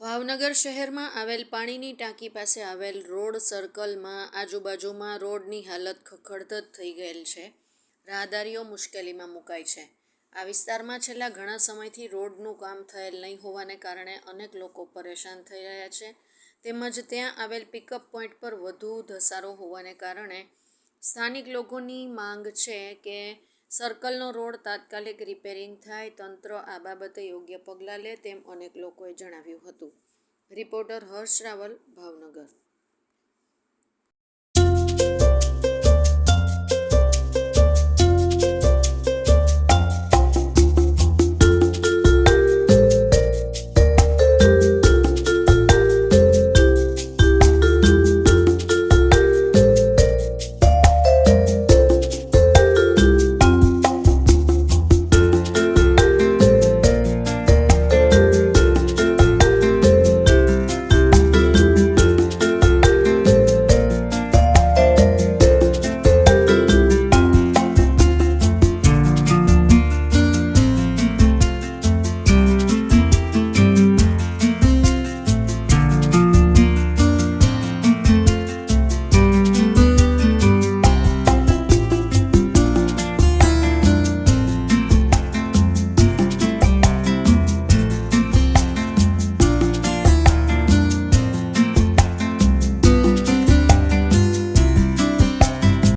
ભાવનગર શહેરમાં આવેલ પાણીની ટાંકી પાસે આવેલ રોડ સર્કલમાં આજુબાજુમાં રોડની હાલત ખખડધજ થઈ ગયેલ છે. રાહદારીઓ મુશ્કેલીમાં મુકાય છે. આ વિસ્તારમાં છેલ્લા ઘણા સમયથી રોડનું કામ થયેલ નહીં હોવાને કારણે અનેક લોકો પરેશાન થઈ રહ્યા છે. તેમજ ત્યાં આવેલ પિકઅપ પોઈન્ટ પર વધુ ધસારો હોવાને કારણે સ્થાનિક લોકોની માંગ છે કે સર્કલનો રોડ તાત્કાલિક રિપેરિંગ થાય, તંત્ર આ બાબતે યોગ્ય પગલાં લે તેમ અનેક લોકોએ જણાવ્યું હતું. રિપોર્ટર હર્ષ રાવલ, ભાવનગર.